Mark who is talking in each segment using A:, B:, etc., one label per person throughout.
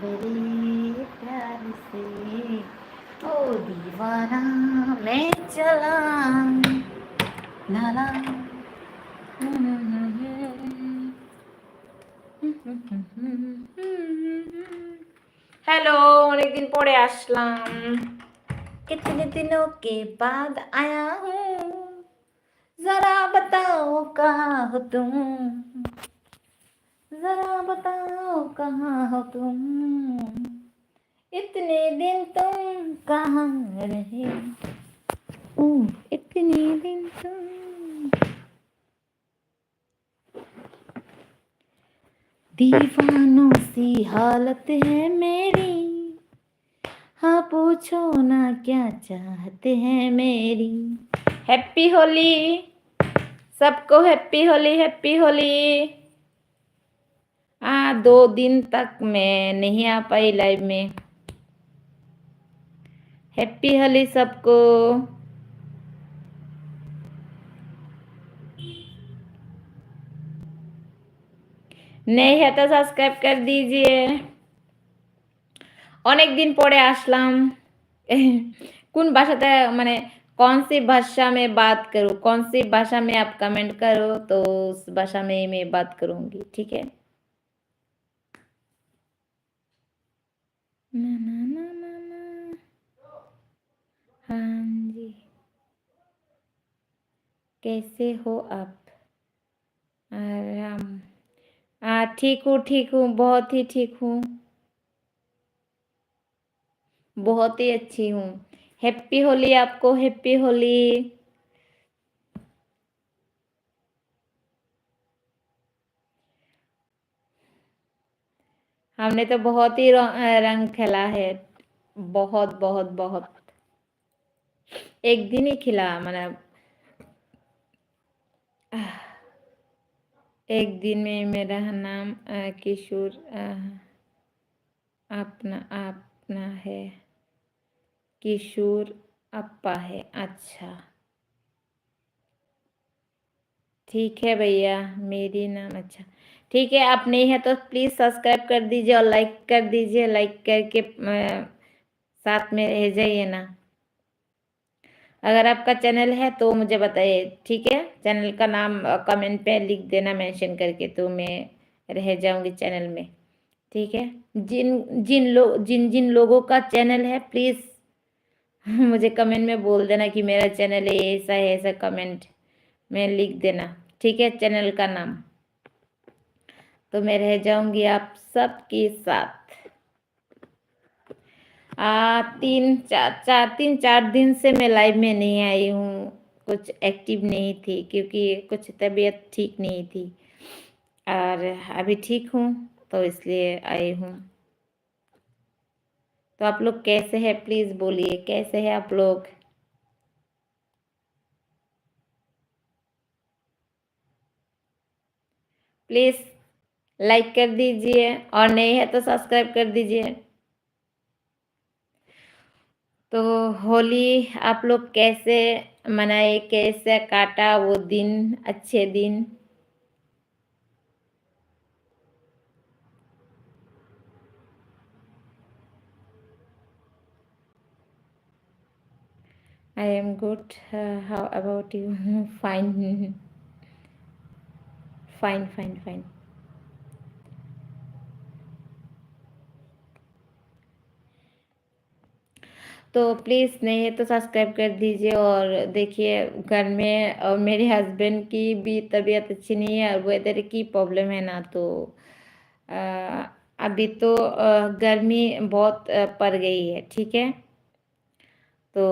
A: जे डूंगने बड़े प्यार से ओ दीवाना मैं चला नाला হ্যালো অনেকদিন পরে আসলাম कितने दिनों के बाद आया हूँ जरा बताओ कहाँ हो तुम कहाँ हो तुम? इतने दिन तुम कहाँ रहे? ओ, इतने दिन तुम। दीवानों सी हालत है मेरी। हाँ पूछो ना क्या चाहते हैं मेरी? हैप्पी होली। सबको हैप्पी होली हैप्पी होली। आ दो दिन तक मैं नहीं आ पाई लाइव में हैप्पी होली सबको नहीं है तो सब्सक्राइब कर दीजिए অনেক দিন পরে আসলাম কোন ভাষাতে মানে कौन सी भाषा में बात करूं कौन सी भाषा में आप कमेंट करो तो उस भाषा में मैं बात करूंगी ठीक है ना ना ना ना ना हाँ जी कैसे हो आप आराम हाँ ठीक हूँ ठीक हूँ बहुत ही ठीक हूँ बहुत ही अच्छी हूँ हैप्पी होली आपको हैप्पी होली हमने तो बहुत ही रंग खेला है। बहुत बहुत बहुत। एक दिन ही खिला मतलब एक दिन में मेरा नाम किशोर अपना अपना है। किशोर अप्पा है। अच्छा। ठीक है भैया, मेरी नाम अच्छा। ठीक है, आप नहीं है तो प्लीज़ सब्सक्राइब कर दीजिए और लाइक कर दीजिए लाइक करके साथ में रह जाइए ना। अगर आपका चैनल है तो मुझे बताइए, ठीक है? चैनल का नाम कमेंट पे लिख देना मेंशन करके तो मैं रह जाऊँगी चैनल में, ठीक है? जिन जिन लोग जिन जिन लोगों का चैनल है प्लीज़ मुझे कमेंट में बोल देना कि मेरा चैनल है ऐसा है, ऐसा कमेंट में लिख देना, ठीक है? चैनल का नाम। तो मैं रह जाऊँगी आप सबके साथ। आ, तीन चार चार तीन चार दिन से मैं लाइव में नहीं आई हूँ। कुछ एक्टिव नहीं थी क्योंकि कुछ तबीयत ठीक नहीं थी। और अभी ठीक हूँ तो इसलिए आई हूँ। तो आप लोग कैसे हैं? प्लीज़ बोलिए कैसे हैं आप लोग? प्लीज़ लाइक कर दीजिए और नहीं है तो सब्सक्राइब कर दीजिए तो होली आप लोग कैसे मनाए कैसे काटा वो दिन अच्छे दिन am good. Uh, how about you? fine. fine, fine, fine. तो प्लीज़ नहीं है तो सब्सक्राइब कर दीजिए और देखिए घर में और मेरे हस्बैंड की भी तबीयत अच्छी नहीं है और वेदर की प्रॉब्लम है ना तो अ, अभी तो गर्मी बहुत पड़ गई है ठीक है? तो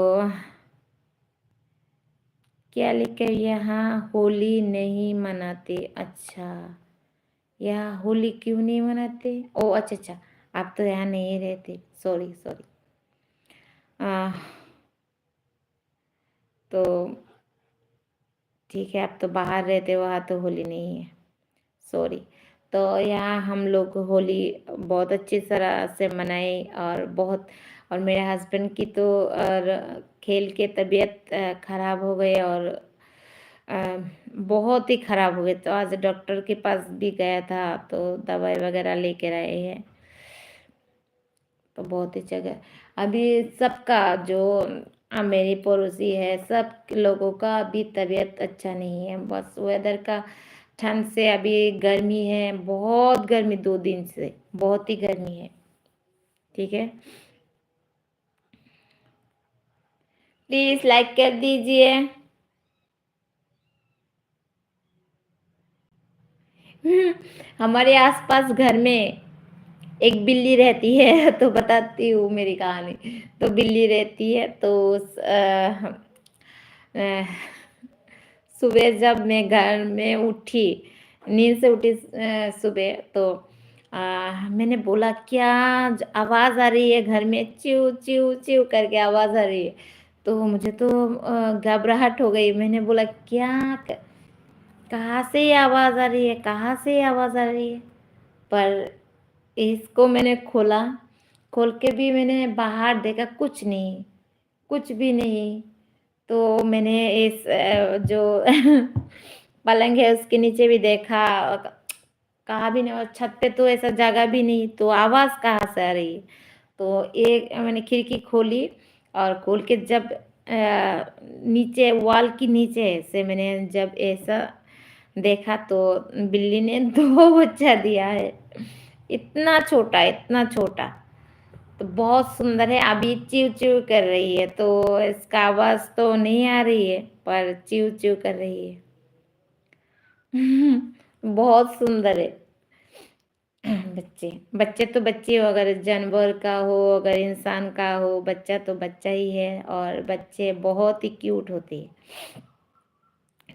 A: क्या लिखे यहाँ होली नहीं मनाते? अच्छा यहाँ होली क्यों नहीं मनाते? ओ अच्छा अच्छा आप तो यहाँ नहीं रहते सॉरी सॉरी तो ठीक है, आप तो बाहर रहते हो वहाँ तो होली नहीं है। सॉरी तो यहाँ हम लोग होली बहुत अच्छी तरह से मनाए और बहुत, और मेरे हस्बैंड की तो और खेल के तबीयत खराब हो गई और बहुत ही ख़राब हो गए तो आज डॉक्टर के पास भी गया था तो दवाई वगैरह लेकर आए हैं। तो बहुत ही जगह। अभी सबका जो मेरी पड़ोसी है, सब लोगों का अभी तबीयत अच्छा नहीं है। बस वेदर का ठंड से अभी गर्मी है, बहुत गर्मी दो दिन से, बहुत ही गर्मी है। ठीक है? प्लीज़ लाइक कर दीजिए। हमारे आसपास घर में एक बिल्ली रहती है तो बताती हूँ मेरी कहानी। तो बिल्ली रहती है तो सुबह जब मैं घर में उठी नींद से उठी सुबह तो आ, मैंने बोला क्या आवाज़ आ रही है घर में? चिव चिव चिव करके आवाज़ आ रही है। तो मुझे तो घबराहट हो गई। मैंने बोला क्या कहाँ से आवाज़ आ रही है? कहाँ से आवाज़ आ रही है? पर इसको मैंने खोला। खोल के भी मैंने बाहर देखा कुछ नहीं, कुछ भी नहीं। तो मैंने इस जो पलंग है उसके नीचे भी देखा कहा भी नहीं, और छत पे तो ऐसा जगह भी नहीं तो आवाज़ कहाँ से आ रही? तो एक मैंने खिड़की खोली और खोल के जब नीचे, वॉल की नीचे से मैंने जब ऐसा देखा तो बिल्ली ने दो बच्चा दिया है। इतना छोटा इतना छोटा। तो बहुत सुंदर है, अभी चिव चिव कर रही है तो इसका आवाज़ तो नहीं आ रही है, पर चिव चिव कर रही है। बहुत सुंदर है। बच्चे बच्चे तो बच्चे हो, अगर जानवर का हो, अगर इंसान का हो, बच्चा तो बच्चा ही है, और बच्चे बहुत ही क्यूट होते हैं।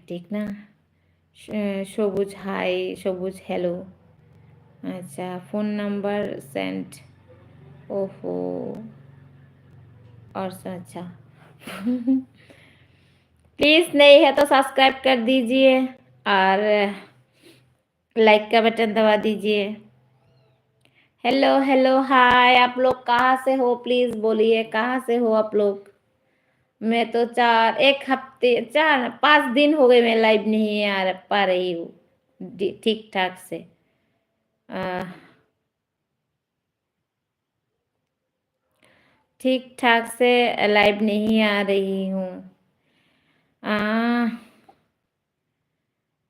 A: ठीक ना? शोबुज हाय शोबुज हेलो আচ্ছা फ़ोन नंबर सेंड ओहो और अच्छा प्लीज़ नहीं है तो सब्सक्राइब कर दीजिए और लाइक का बटन दबा दीजिए हेलो हेलो हाय आप लोग कहाँ से हो प्लीज़ बोलिए कहाँ से हो आप लोग मैं तो चार एक हफ्ते चार पाँच दिन हो गए मैं लाइव नहीं आ पा रही हूँ ठीक ठाक से ठीक ठाक से लाइव नहीं आ रही हूँ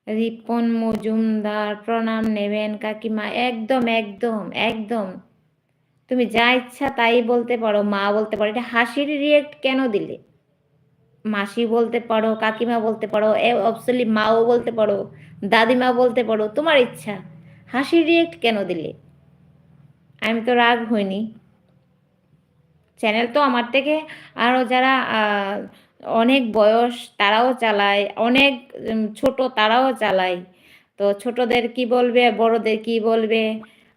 A: রিপন মজুমদার প্রণাম নেবেন কাকিমা একদম একদম একদম তুমি যা ইচ্ছা তাই বলতে পারো মা বলতে পারো এটা হাসির রিয়েক্ট কেন দিলে মাসি বলতে পারো কাকিমা বলতে পারো অবসলি মাও বলতে পারো দাদিমা বলতে পারো তোমার ইচ্ছা হাসির রিয়েক্ট কেন দিলে? আমি তো রাগ হইনি। চ্যানেল তো আমার থেকে আরও যারা অনেক বয়স তারাও চালায়, অনেক ছোট তারাও চালায়। তো ছোটদের কি বলবে, বড়দের কি বলবে,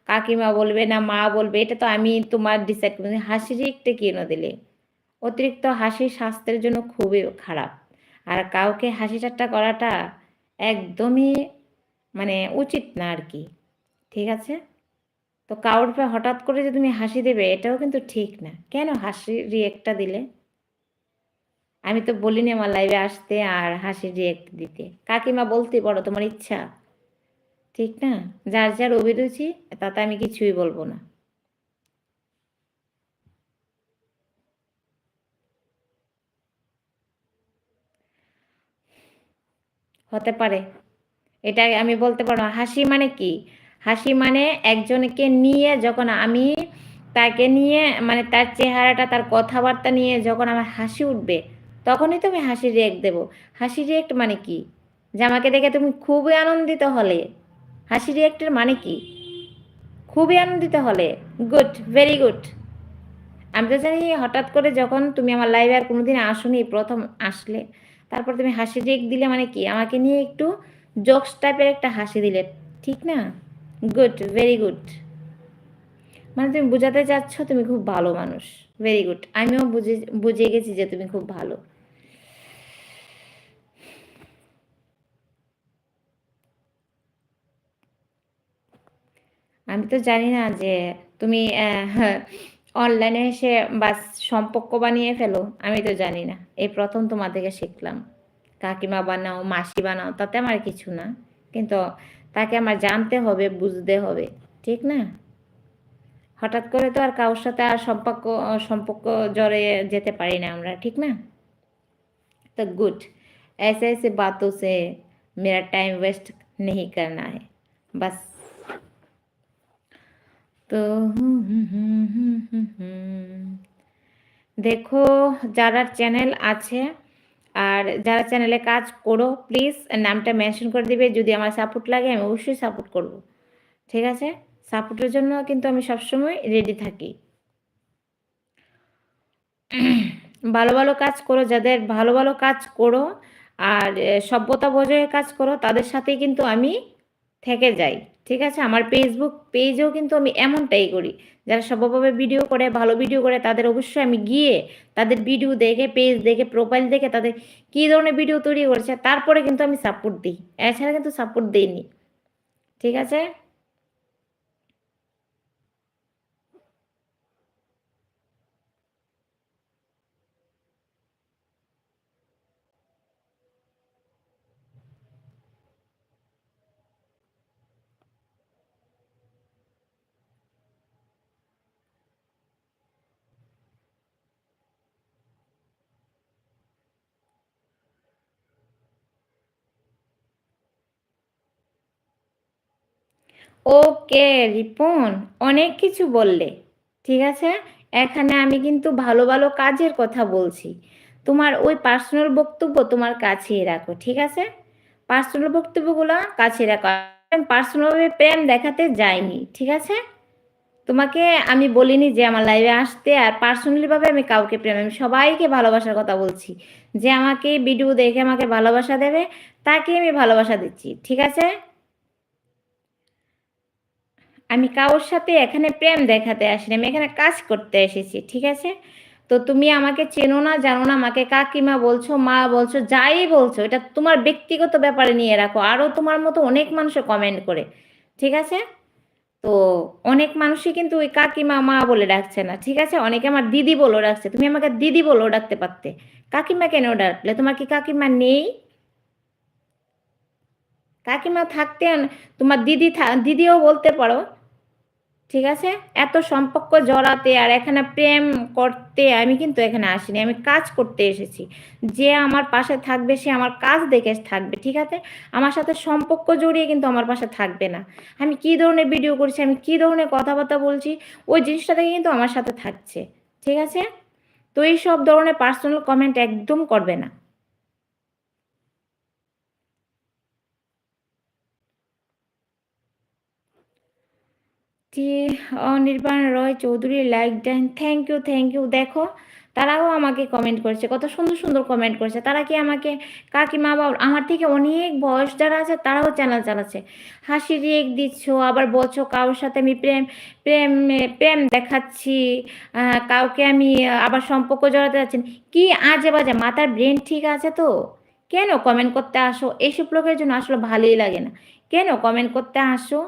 A: কাকিমা বলবে না মা বলবে, এটা তো আমি তোমার ডিসাইড করব হাসির একটা কেন দিলে? অতিরিক্ত হাসি স্বাস্থ্যের জন্য খুবই খারাপ। আর কাউকে হাসি ঠাট্টা করাটা একদমই মানে উচিত না আর কি। ঠিক আছে? তো কাউর হঠাৎ করে যে তুমি হাসি দেবে, এটাও কিন্তু ঠিক না। কেন হাসি রিয়েক্টটা দিলে? আমি তো বলিনি আমার লাইভে আসতে আর হাসির রিয়েক্ট দিতে। কাকিমা বলতে পারো, তোমার ইচ্ছা। ঠিক না? যার যার অভিরুচি, তাতে আমি কিছুই বলব না। হতে পারে। এটা আমি বলতে পারব হাসি মানে কি? হাসি মানে একজনকে নিয়ে যখন আমি তাকে নিয়ে মানে তার চেহারাটা, তার কথাবার্তা নিয়ে যখন আমার হাসি উঠবে, তখনই তো আমি হাসি রিয়েক্ট দেবো। হাসি রিয়েক্ট মানে কি? যে আমাকে দেখে তুমি খুবই আনন্দিত হলে। হাসি রিয়েক্টের মানে কি? খুবই আনন্দিত হলে। গুড ভেরি গুড আমি তো জানি হঠাৎ করে যখন তুমি আমার লাইভে আর কোনোদিন আসুনি, প্রথম আসলে, তারপর তুমি হাসি রিয়েক্ট দিলে মানে কি? আমাকে নিয়ে একটু জোকস টাইপের একটা হাসি দিলে, ঠিক না? গুড ভেরি গুড মানে তুমি বোঝাতে চাচ্ছ তুমি খুব ভালো মানুষ। ভেরি গুড আমিও বুঝে বুঝে গেছি যে তুমি খুব ভালো। আমি তো জানি না যে তুমি অনলাইনে এসে বাস সম্পর্ক বানিয়ে ফেলো। আমি তো জানি না। এই প্রথম তোমার থেকে শিখলাম। কাকিমা বানাও, মাসি বানাও, তাতে আমার কিছু না। কিন্তু তাকে আমার জানতে হবে বুঝতে হবে ঠিক না হঠাৎ করে তো আর কারোর সাথে আর সম্পর্ক সম্পর্ক জড়ে যেতে পারি না আমরা ঠিক না তো গুড ऐसे ऐसे बातों से मेरा टाइम वेस्ट नहीं करना है बस তো দেখো যারা চ্যানেল আছে আর যারা চ্যানেলে কাজ করো প্লিজ নামটা মেনশন করে দিবে। যদি আমার সাপোর্ট লাগে, আমি অবশ্যই সাপোর্ট করব। ঠিক আছে? সাপোর্টের জন্য কিন্তু আমি সবসময় রেডি থাকি। ভালো ভালো কাজ করো, যাদের ভালো ভালো কাজ করো আর সভ্যতা বজায় কাজ করো, তাদের সাথেই কিন্তু আমি থেকে যাই। ঠিক আছে? আমার ফেসবুক পেজেও কিন্তু আমি এমনটাই করি যারা সভ্যভাবে ভিডিও করে, ভালো ভিডিও করে, তাদের অবশ্যই আমি গিয়ে তাদের ভিডিও দেখে পেজ দেখে প্রোফাইল দেখে তাদের কী ধরনের ভিডিও তৈরি করেছে, তারপরে কিন্তু আমি সাপোর্ট দিই। এছাড়া কিন্তু সাপোর্ট দিইনি। ঠিক আছে? ওকে, রিপন, অনেক কিছু বললে। ঠিক আছে? এখানে আমি কিন্তু ভালো ভালো কাজের কথা বলছি। তোমার ওই পার্সোনাল বক্তব্য তোমার কাছে রাখো, ঠিক আছে? পার্সোনাল বক্তব্যগুলো কাছে রাখো। পার্সোনালভাবে প্রেম দেখাতে যাইনি, ঠিক আছে? তোমাকে আমি বলিনি যে আমার লাইভে আসতে, আর পার্সোনালিভাবে আমি কাউকে প্রেম, আমি সবাইকে ভালোবাসার কথা বলছি। যে আমাকে ভিডিও দেখে আমাকে ভালোবাসা দেবে তাকে আমি ভালোবাসা দিচ্ছি, ঠিক আছে? আমি কারোর সাথে এখানে প্রেম দেখাতে আসিনি, আমি এখানে কাজ করতে এসেছি, ঠিক আছে? তো তুমি আমাকে চেনো না, জানো না, আমাকে কাকিমা বলছো, মা বলছো, যাই বলছো, এটা তোমার ব্যক্তিগত ব্যাপারে নিয়ে রাখো, আরও তোমার মতো অনেক মানুষ কমেন্ট করে, ঠিক আছে? তো অনেক মানুষই কিন্তু ওই কাকিমা মা বলে ডাকছে না, ঠিক আছে? অনেকে আমার দিদি বলে ডাকছে, তুমি আমাকে দিদি বলেও ডাকতে পারতে, কাকিমা কেন ডাকলে? তোমার কি কাকিমা নেই? কাকিমা থাকতে তোমার দিদি দিদিও বলতে পারো ঠিক আছে? এত সম্পর্ক জড়াতে আর এখানে প্রেম করতে আমি কিন্তু এখানে আসিনি। আমি কাজ করতে এসেছি। যে আমার পাশে থাকবে, সে আমার কাজ দেখে থাকবে, ঠিক আছে? আমার সাথে সম্পর্ক জড়িয়ে কিন্তু আমার পাশে থাকবে না। আমি কি ধরনের ভিডিও করছি, আমি কি ধরনের কথাবার্তা বলছি, ওই জিনিসটা থেকে কিন্তু আমার সাথে থাকছে, ঠিক আছে? তো এই সব ধরনের পার্সোনাল কমেন্ট একদম করবে না। জি অনির্বাণ রয় চৌধুরী লাইক দেন থ্যাংক ইউ থ্যাংক ইউ দেখো, তারাও আমাকে কমেন্ট করছে, কত সুন্দর সুন্দর কমেন্ট করছে, তারা কি আমাকে, কাকিমা বাবা, আমার থেকে অনেক বয়স যারা আছে, তারাও চ্যানেল চালাচ্ছে, হাসি রেক দিচ্ছ, আবার বলছো কারোর সাথে আমি প্রেম প্রেম প্রেম দেখাচ্ছি কাউকে আমি আবার সম্পর্ক জড়াতে যাচ্ছি, কি আজে বাজে, মাথার ব্রেন ঠিক আছে তো? কেন কমেন্ট করতে আসো? এইসব লোকের জন্য আসলে ভালোই লাগে না, কেন কমেন্ট করতে আসো?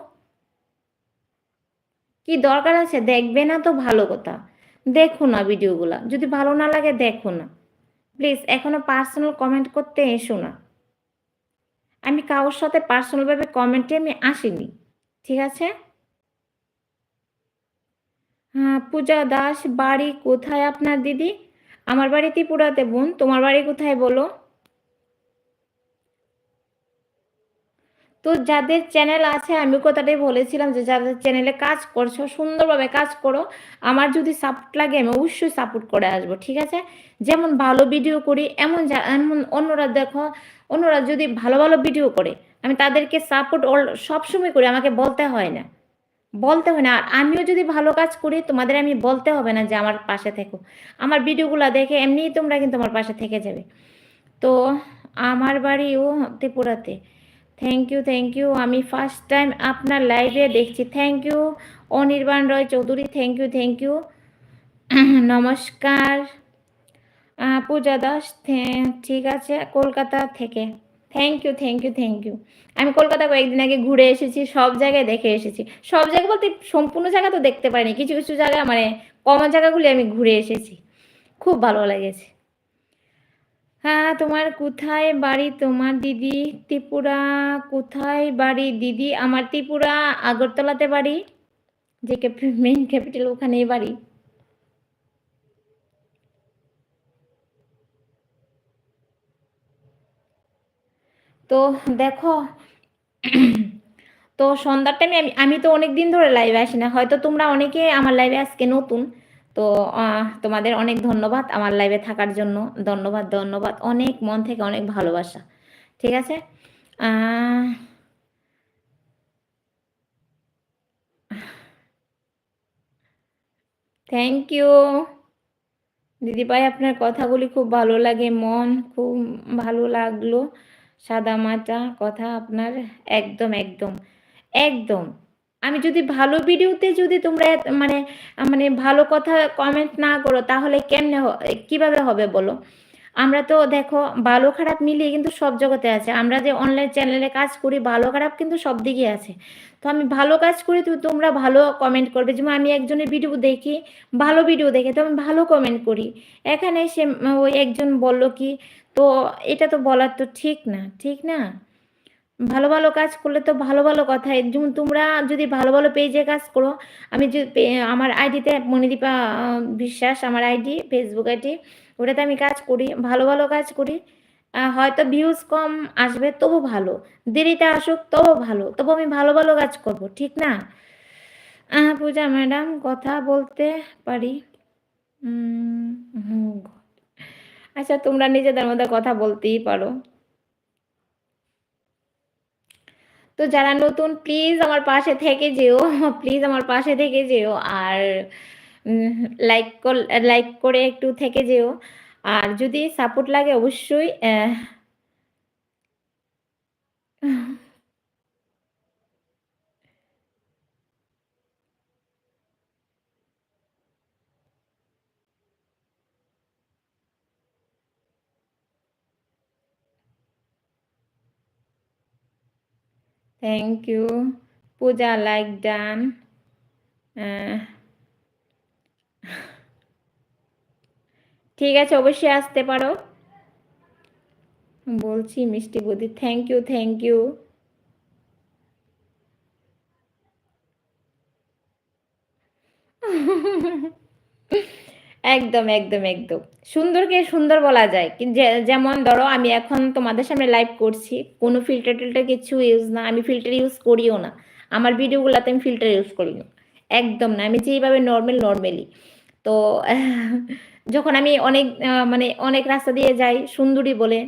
A: কি দরকার আছে? দেখবে না তো ভালো কথা। দেখো না ভিডিওগুলো। যদি ভালো না লাগে, দেখো না। প্লিজ, এখনও পার্সোনাল কমেন্ট করতে এসো না। আমি কারোর সাথে পার্সোনালভাবে কমেন্টে আমি আসিনি। ঠিক আছে? হ্যাঁ পূজা দাস, বাড়ি কোথায় আপনার দিদি? আমার বাড়ি ত্রিপুরাতে, বোন। তোমার বাড়ি কোথায় বলো? তো যাদের চ্যানেল আছে, আমি কথাটাই বলেছিলাম যে যাদের চ্যানেলে কাজ করছ, সুন্দরভাবে কাজ করো, আমার যদি সাপোর্ট লাগে, আমি অবশ্যই সাপোর্ট করে আসব, ঠিক আছে? যেমন ভালো ভিডিও করি, এমন এমন অন্যরা দেখো, অন্যরা যদি ভালো ভালো ভিডিও করে, আমি তাদেরকে সাপোর্ট সবসময় করি, আমাকে বলতে হয় না। বলতে হয় না, আর আমিও যদি ভালো কাজ করি, তোমাদের আমি বলতে হবে না যে আমার পাশে থেকো। আমার ভিডিওগুলো দেখে এমনিই তোমরা কিন্তু আমার পাশে থেকে যাবে। তো আমার বাড়িও ত্রিপুরাতে। থ্যাংক ইউ থ্যাংক ইউ আমি ফার্স্ট টাইম আপনার লাইভে দেখছি। Thank you Anirban Roy Chowdhury. Thank you thank you নমস্কার। পূজা দাস ঠিক আছে, কলকাতা থেকে। Thank you thank you thank you আমি কলকাতা কয়েকদিন আগে ঘুরে এসেছি, সব জায়গায় দেখে এসেছি। সব জায়গা বলতে সম্পূর্ণ জায়গা তো দেখতে পাইনি কিছু কিছু জায়গা মানে কমন জায়গাগুলি আমি ঘুরে এসেছি। খুব ভালো লেগেছে। হ্যাঁ তোমার কোথায় বাড়ি? তোমার দিদি ত্রিপুরা, কোথায় বাড়ি? দিদি, আমার ত্রিপুরা আগরতলাতে বাড়ি, যে মেইন ক্যাপিটাল ওখানেই বাড়ি। তো দেখো, তো সন্ধ্যার টাইমে আমি আমি তো অনেক দিন ধরে লাইভে আসি না। হয়তো তোমরা অনেকে আমার লাইভে আজকে নতুন। তো তোমাদের অনেক ধন্যবাদ আমার লাইভে থাকার জন্য। ধন্যবাদ ধন্যবাদ। অনেক মন থেকে অনেক ভালোবাসা। ঠিক আছে? থ্যাংক ইউ দিদিভাই, আপনার কথাগুলি খুব ভালো লাগে, মন খুব ভালো লাগল। সাদা মাটা কথা আপনার একদম একদম একদম। আমি যদি ভালো ভিডিওতে যদি তোমরা মানে মানে ভালো কথা কমেন্ট না করো, তাহলে কেমনে কীভাবে হবে বলো? আমরা তো দেখো, ভালো খারাপ মিলিয়ে কিন্তু সব জগতে আছে। আমরা যে অনলাইন চ্যানেলে কাজ করি, ভালো খারাপ কিন্তু সব দিকে আছে। তো আমি ভালো কাজ করি, তো তোমরা ভালো কমেন্ট করবে। যেমন আমি একজনের ভিডিও দেখি, ভালো ভিডিও দেখে, তো আমি ভালো কমেন্ট করি। এখানে সে ওই একজন বলল কি, তো এটা তো বলার তো ঠিক না ঠিক না? ভালো ভালো কাজ করলে তো ভালো ভালো কথাই। তোমরা যদি ভালো ভালো পেজে কাজ করো, আমি আমার আইডিতে মণিদীপা বিশ্বাস, আমার আইডি ফেসবুক আইডি ওটাতে আমি কাজ করি, ভালো ভালো কাজ করি। হয়তো ভিউজ কম আসবে, তবু ভালো। দেরিতে আসুক, তবু ভালো। তবু আমি ভালো ভালো কাজ করব, ঠিক না? হ্যাঁ পূজা ম্যাডাম, কথা বলতে পারি? আচ্ছা তোমরা নিজেদের মধ্যে কথা বলতেই পারো। তো যারা নতুন প্লিজ আমার পাশে থেকে যেও প্লিজ আমার পাশে থেকে যেও আর লাইক লাইক করে একটু থেকে যেও। আর যদি সাপোর্ট লাগে অবশ্যই thank you Puja like done ঠিক আছে, অবশ্যই আসতে পারো। বলছি, মিষ্টি বৌদি থ্যাংক ইউ থ্যাংক ইউ একদম একদম একদম। সুন্দরকে সুন্দর বলা যায়। যেমন ধরো আমি এখন তোমাদের সামনে লাইভ করছি, কোনো ফিল্টার টিল্টার কিছু ইউজ না, আমি ফিল্টার ইউজ করিও না। আমার ভিডিওগুলোতে আমি ফিল্টার ইউজ করি না। একদম না, আমি যেইভাবে নর্মাল নর্মালি তো যখন আমি অনেক মানে অনেক রাস্তা দিয়ে যাই, সুন্দরী বলে,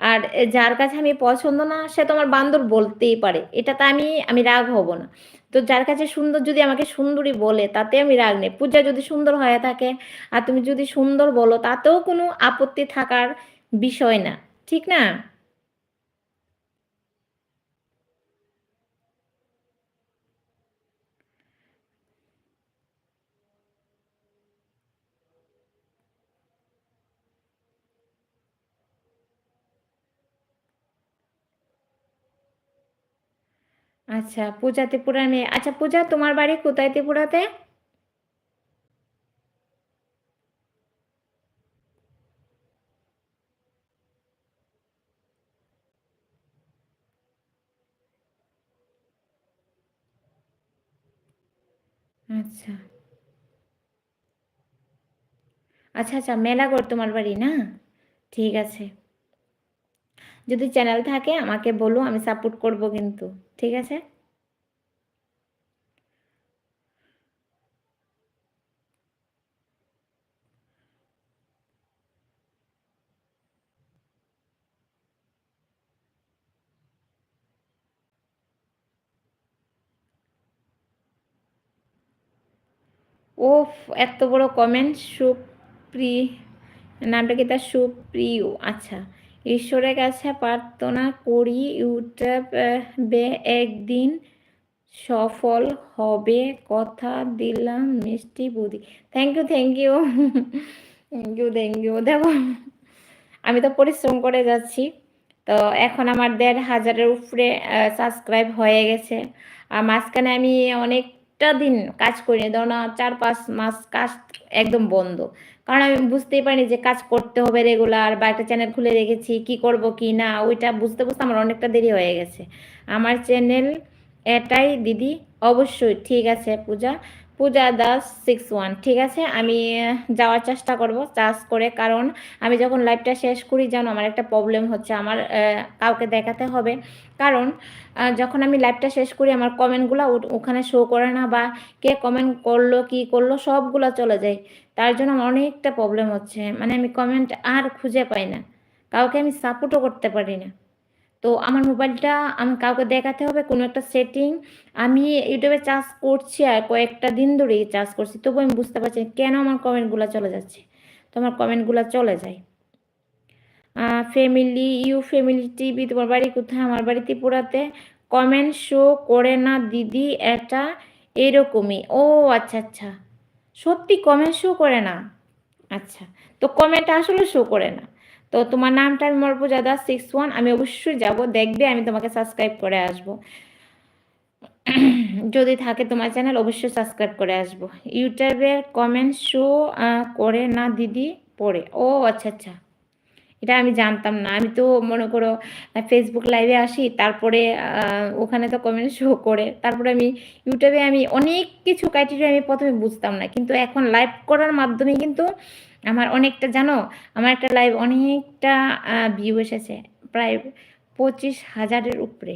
A: আর যার কাছে আমি পছন্দ না, সে তোমার বান্দর বলতেই পারে। এটাতে আমি আমি রাগ হব না। তো যার কাছে সুন্দর যদি আমাকে সুন্দরী বলে, তাতে আমি রাগ নেই। পূজা যদি সুন্দর হয়ে থাকে আর তুমি যদি সুন্দর বলো, তাতেও কোনো আপত্তি থাকার বিষয় না। ঠিক না? আচ্ছা পূজা ত্রিপুরার মেয়ে। আচ্ছা পূজা, তোমার বাড়ি কোথায় ত্রিপুরাতে? আচ্ছা। আচ্ছা আচ্ছা মেলাগড় তোমার বাড়ি না? ঠিক আছে। যদি চ্যানেল থাকে, আমাকে বলো, আমি সাপোর্ট করব কিন্তু, ঠিক আছে? ওফ, এত বড় কমেন্ট সুপ্রি, নামটা কি তার? সুপ্রিয় আচ্ছা। ঈশ্বরের কাছে প্রার্থনা করি ইউটিউবে একদিন সফল হবে কথা দিলাম মিষ্টি বুদ্ধি। Thank you thank you thank you thank you দেখো, আমি তো পরিশ্রম করে যাচ্ছি, তো এখন আমার দেড় হাজারের উপরে সাবস্ক্রাইব হয়ে গেছে। আর মাঝখানে আমি অনেক অনেকটা দিন কাজ করি ধরো না চার পাঁচ মাস কাজ একদম বন্ধ। কারণ আমি বুঝতেই পারিনি যে কাজ করতে হবে রেগুলার বা একটা চ্যানেল খুলে রেখেছি, কি করব, কি না, ওইটা বুঝতে বুঝতে আমার অনেকটা দেরি হয়ে গেছে। আমার চ্যানেল এটাই দিদি, অবশ্যই, ঠিক আছে, পূজা। পূজা দাস সিক্স ওয়ান ঠিক আছে? আমি যাওয়ার চেষ্টা করব চার্জ করে, কারণ আমি যখন লাইভটা শেষ করি যেন আমার একটা প্রবলেম হচ্ছে, আমার কাউকে দেখাতে হবে। কারণ যখন আমি লাইভটা শেষ করি, আমার কমেন্টগুলো ওখানে শো করে না, বা কে কমেন্ট করল, কি করল, সবগুলো চলে যায়। তার জন্য আমার অনেকটা প্রবলেম হচ্ছে। মানে আমি কমেন্ট আর খুঁজে পাই না। কাউকে আমি সাপোর্টও করতে পারি না। তো আমার মোবাইলটা আমি কাউকে দেখাতে হবে, কোনো একটা সেটিং আমি ইউটিউবে চার্জ করছি আর কয়েকটা দিন ধরেই চার্জ করছি, তবু আমি বুঝতে পারছি কেন আমার কমেন্টগুলো চলে যাচ্ছে। তো আমার কমেন্টগুলো চলে যায়। ফ্যামিলি ইউ ফ্যামিলি টিভি তোমার বাড়ি কোথায়? আমার বাড়ি ত্রিপুরাতে। কমেন্ট শো করে না দিদি, এটা এরকমই। ও আচ্ছা আচ্ছা। সত্যি কমেন্ট শো করে না? আচ্ছা। তো কমেন্ট আসলে শো করে না। তো তোমার নামটা মরপূজা দাস সিক্স ওয়ান আমি অবশ্যই যাব। দেখবে, আমি তোমাকে সাবস্ক্রাইব করে আসব। যদি থাকে তোমার চ্যানেল অবশ্যই সাবস্ক্রাইব করে আসব। ইউটিউবের কমেন্ট শো করে না দিদি, পড়ে। ও আচ্ছা আচ্ছা। এটা আমি জানতাম না। আমি তো মনে করো ফেসবুক লাইভে আসি, তারপরে ওখানে তো কমেন্ট শো করে। তারপরে আমি ইউটিউবে আমি অনেক কিছু ক্রাইটেরিয়া আমি প্রথমে বুঝতাম না। কিন্তু এখন লাইভ করার মাধ্যমে কিন্তু আমার অনেকটা, জানো? আমার একটা লাইভ অনেকটা ভিউ এসেছে। প্রায় পঁচিশ হাজারের উপরে।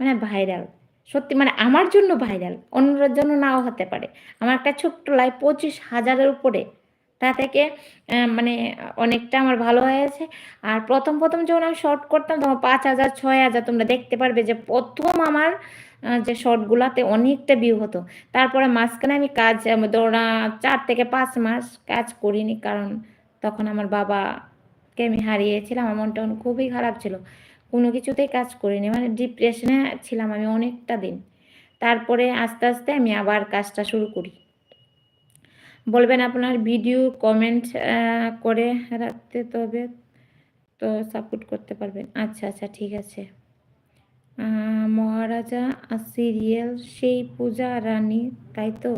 A: মানে ভাইরাল সত্যি মানে আমার জন্য ভাইরাল অন্যদের জন্য নাও হতে পারে। আমার একটা ছোট্ট লাইভ পঁচিশ হাজারের উপরে। তা থেকে মানে অনেকটা আমার ভালো হয়েছে। আর প্রথম প্রথম যখন আমি শর্ট করতাম, তখন পাঁচ হাজার, ছয় হাজার তোমরা দেখতে পারবে যে প্রথম আমার যে শর্টগুলাতে অনেকটা ভিউ হতো। তারপরে মাঝখানে আমি কাজ ধরা চার থেকে পাঁচ মাস কাজ করিনি কারণ তখন আমার বাবাকে আমি হারিয়েছিলাম, আমার মনটা খুবই খারাপ ছিল। কোনো কিছুতেই কাজ করিনি মানে ডিপ্রেশনে ছিলাম আমি অনেকটা দিন। তারপরে আস্তে আস্তে আমি আবার কাজটা শুরু করি। বলবেন আপনার ভিডিও কমেন্ট করে রাখতে তবে তো সাপোর্ট করতে পারবেন। আচ্ছা আচ্ছা ঠিক আছে। মহারাজা সিরিয়াল সেই পূজা রানী, তাই তো?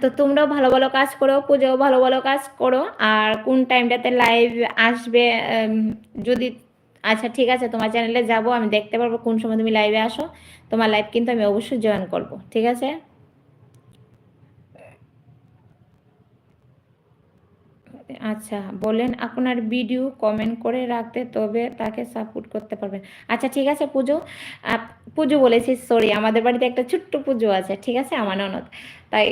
A: তো তোমরাও ভালো ভালো কাজ করো, পুজোও ভালো ভালো কাজ করো, আর কোন টাইমটাতে লাইভ আসবে যদি আচ্ছা ঠিক আছে, তোমার চ্যানেলে যাব, আমি দেখতে পারব কোন সময় তুমি লাইভে আসো, তোমার লাইভ কিন্তু আমি অবশ্যই জয়েন করব, ঠিক আছে? আচ্ছা বলেন আপনার ভিডিও কমেন্ট করে রাখতে, তবে তাকে সাপোর্ট করতে পারবেন। আচ্ছা ঠিক আছে পুজো। পুজো বলেছি সরি আমাদের বাড়িতে একটা ছোট্ট পুজো আছে, ঠিক আছে, আমার ননদ। তাই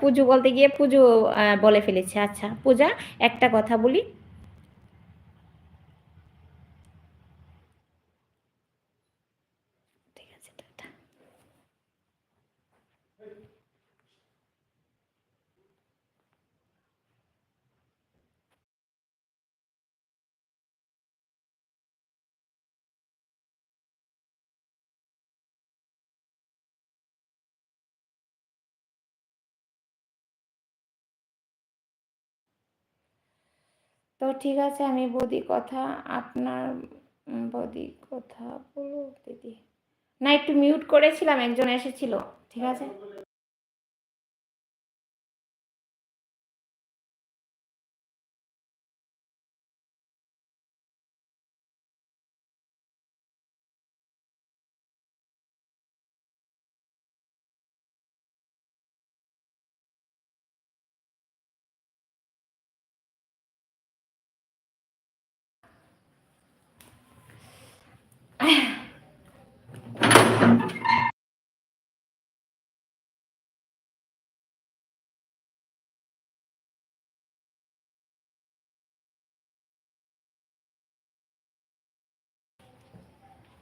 A: পুজো বলতে গিয়ে পুজো বলে ফেলেছি। আচ্ছা পূজা, একটা কথা বলি। তো ঠিক আছে, আমি বৌদি কথা, আপনার বৌদি কথা বলো দিদি। না, একটু মিউট করেছিলাম, একজন এসেছিল, ঠিক আছে?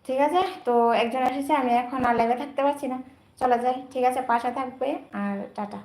A: ঠিক আছে? তো একজন এসেছে, আমি এখন আর লেগে থাকতে পারছি না। চলে যাই, ঠিক আছে? পাশে থাকবে, আর টাটা।